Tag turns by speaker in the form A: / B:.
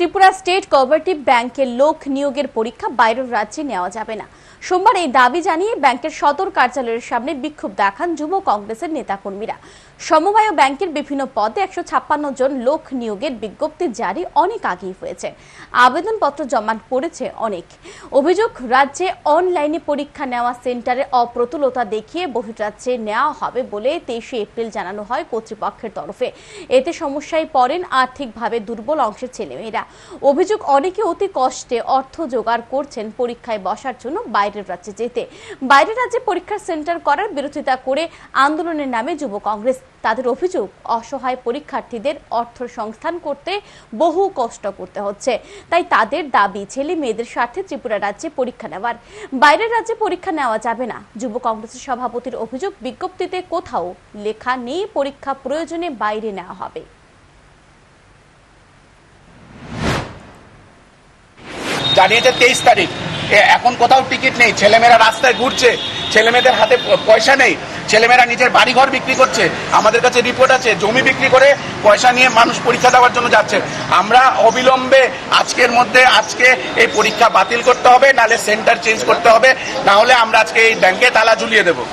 A: Tripura state cooperative ব্যাংকের লোক নিয়োগের পরীক্ষা বাইরের রাজ্যে নেওয়া যাবে না। সোমবার এই দাবি জানিয়ে ব্যাংকের সদর কার্যালয়ের সামনে বিক্ষোভ দেখান যুব কংগ্রেসের নেতাকর্মীরা। সমবায় ব্যাংকের বিভিন্ন পদে একশো ছাপ্পান্ন জন লোক নিয়োগের বিজ্ঞপ্তি জারি অনেক আগেই হয়েছে। আবেদনপত্র জমা পড়েছে অনেক। অভিযোগ, রাজ্যে অনলাইনে পরীক্ষা নেওয়া সেন্টারে অপ্রতুলতা দেখিয়ে বহির্রাজ্যে নেওয়া হবে বলে তেইশে এপ্রিল জানানো হয় কর্তৃপক্ষের তরফে। এতে সমস্যায় পড়েন আর্থিকভাবে দুর্বল অংশের ছেলেমেয়েরা। অভিযোগ, অনেকে অতি কষ্টে অর্থ জোগাড় করছেন পরীক্ষায় বসার জন্য বাইরের রাজ্যে যেতে। বাইরের রাজ্যে পরীক্ষার সেন্টার করার বিরোধিতা করে আন্দোলনের নামে যুব কংগ্রেস। তাদের অভিযোগ, অসহায় পরীক্ষার্থীদের অর্থ সংস্থান করতে বহু কষ্ট করতে হচ্ছে। তাই তাদের দাবি, ছেলে মেয়েদের স্বার্থে ত্রিপুরা রাজ্যে পরীক্ষা নেওয়ার। বাইরের রাজ্যে পরীক্ষা নেওয়া যাবে না। যুব কংগ্রেসের সভাপতির অভিযোগ, বিজ্ঞপ্তিতে কোথাও লেখা নেই, পরীক্ষা প্রয়োজনে বাইরে নেওয়া হবে।
B: জানিয়েছে তেইশ তারিখ। এখন কোথাও টিকিট নেই। ছেলেমেয়েরা রাস্তায় ঘুরছে। ছেলেমেয়েদের হাতে পয়সা নেই। ছেলেমেয়েরা নিজের বাড়িঘর বিক্রি করছে। আমাদের কাছে রিপোর্ট আছে, জমি বিক্রি করে পয়সা নিয়ে মানুষ পরীক্ষা দেওয়ার জন্য যাচ্ছে। আমরা অবিলম্বে আজকের মধ্যে আজকে এই পরীক্ষা বাতিল করতে হবে, নাহলে সেন্টার চেঞ্জ করতে হবে না হলে আমরা আজকে এই ব্যাংকে তালা ঝুলিয়ে দেবো।